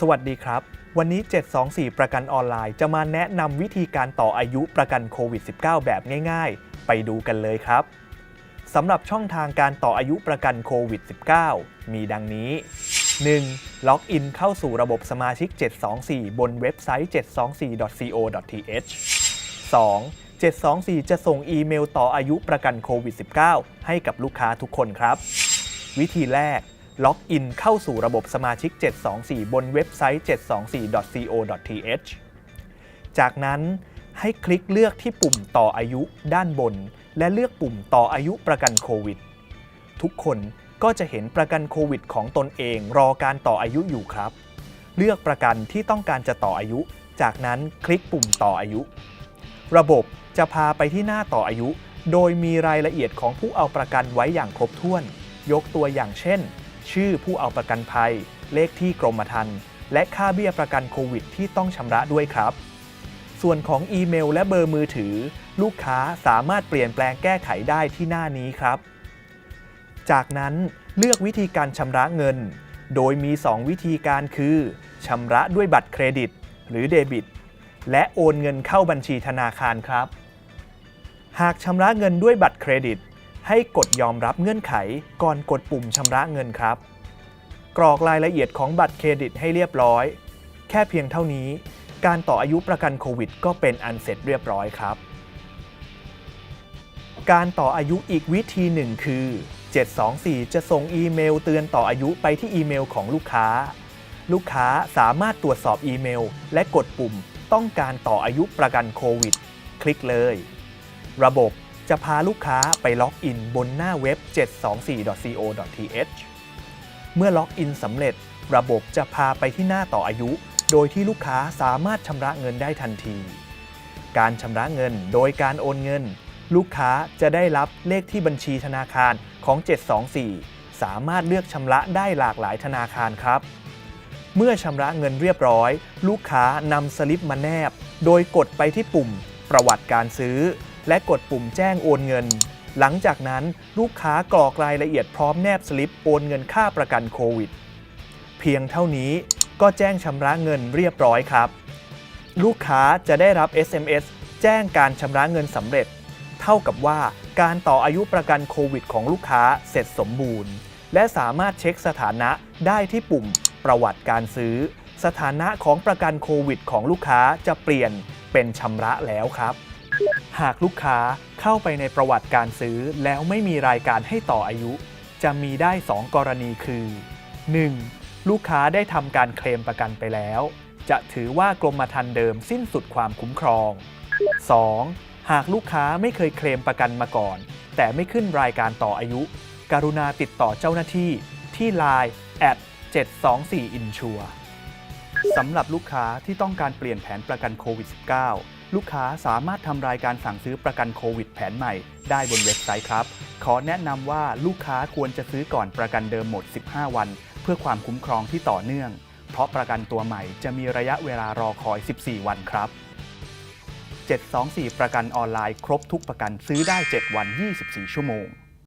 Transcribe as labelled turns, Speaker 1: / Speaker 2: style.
Speaker 1: สวัสดีครับ วันนี้ 724 ประกันออนไลน์ จะมาแนะนำวิธีการต่ออายุประกันโควิด -19 แบบง่าย ๆ ไปดูกันเลยครับสำหรับช่องทางการต่ออายุประกันโควิด -19 มีดังนี้ 1. ล็อกอินเข้าสู่ระบบสมาชิก 724 บนเว็บไซต์ 724.co.th 2. 724 จะส่งอีเมลต่ออายุประกันโควิด -19 ให้กับลูกค้าทุกคนครับ วิธีแรก ล็อกอินเข้าสู่ระบบสมาชิก 724 บนเว็บไซต์ 724.co.th จากนั้นให้คลิกเลือกที่ปุ่มต่ออายุด้านบน และเลือกปุ่มต่ออายุประกันโควิด ทุกคนก็จะเห็นประกันโควิดของตนเองรอการต่ออายุอยู่ครับ เลือกประกันที่ต้องการจะต่ออายุ จากนั้นคลิกปุ่มต่ออายุ ระบบจะพาไปที่หน้าต่ออายุ โดยมีรายละเอียดของผู้เอาประกันไว้อย่างครบถ้วน ยกตัวอย่างเช่น ชื่อผู้เอาประกันภัย เลขที่กรมธรรม์และค่าเบี้ยประกันโควิดที่ต้องชำระด้วยครับ ส่วนของอีเมลและเบอร์มือถือ ลูกค้าสามารถเปลี่ยนแปลงแก้ไขได้ที่หน้านี้ครับ จากนั้นเลือกวิธีการชำระเงิน โดยมี 2 วิธีการคือชำระด้วยบัตรเครดิต หรือเดบิต และโอนเงินเข้าบัญชีธนาคารครับ หากชำระเงินด้วยบัตรเครดิต ให้กดยอมรับเงื่อนไขก่อนกดปุ่มชำระเงินครับ กรอกรายละเอียดของบัตรเครดิตให้เรียบร้อย แค่เพียงเท่านี้ การต่ออายุประกันโควิด ก็เป็นอันเสร็จเรียบร้อยครับ การต่ออายุอีกวิธีหนึ่งคือ 724 จะส่งอีเมลเตือนต่ออายุไปที่อีเมลของลูกค้า ลูกค้าสามารถตรวจสอบอีเมล และกดปุ่มต้องการต่ออายุประกันโควิด คลิกเลย ระบบ จะพาลูกค้าไปล็อกอินบนหน้าเว็บ 724.co.th เมื่อล็อกอินสำเร็จ ระบบจะพาไปที่หน้าต่ออายุ โดยที่ลูกค้าสามารถชำระเงินได้ทันที การชำระเงินโดยการโอนเงิน ลูกค้าจะได้รับเลขที่บัญชีธนาคารของ 724 สามารถเลือกชำระได้หลากหลายธนาคารครับ เมื่อชำระเงินเรียบร้อย ลูกค้านำสลิปมาแนบ โดยกดไปที่ปุ่มประวัติการซื้อ และกดปุ่มแจ้งโอนเงิน หลังจากนั้นลูกค้ากรอกรายละเอียดพร้อมแนบสลิปโอนเงินค่าประกันโควิด เพียงเท่านี้ก็แจ้งชำระเงินเรียบร้อยครับ ลูกค้าจะได้รับ SMS แจ้งการชำระเงินสำเร็จ เท่ากับว่าการต่ออายุประกันโควิดของลูกค้าเสร็จสมบูรณ์ และสามารถเช็คสถานะได้ที่ปุ่มประวัติการซื้อ สถานะของประกันโควิดของลูกค้าจะเปลี่ยนเป็นชำระแล้วครับ หากลูกค้าเข้าไปในประวัติการซื้อแล้วไม่มีรายการให้ต่ออายุ จะมีได้ 2 กรณีคือ 1. ลูกค้าได้ทำการเคลมประกันไปแล้ว จะถือว่ากรมธรรม์เดิมสิ้นสุดความคุ้มครอง 2. หากลูกค้าไม่เคยเคลมประกันมาก่อน แต่ไม่ขึ้นรายการต่ออายุ กรุณาติดต่อเจ้าหน้าที่ ที่ Line at 724 Insure สำหรับลูกค้าที่ต้องการเปลี่ยนแผนประกันโควิด -19 ลูกค้าสามารถทำรายการสั่งซื้อประกันโควิดแผนใหม่ ได้บนเว็บไซต์ครับ ขอแนะนำว่าลูกค้าควรจะซื้อก่อนประกันเดิมหมด 15 วัน เพื่อความคุ้มครองที่ต่อเนื่อง เพราะประกันตัวใหม่จะมีระยะเวลารอคอย 14 วันครับ 724 ประกันออนไลน์ครบทุกประกันซื้อได้ 7 วัน 24 ชั่วโมง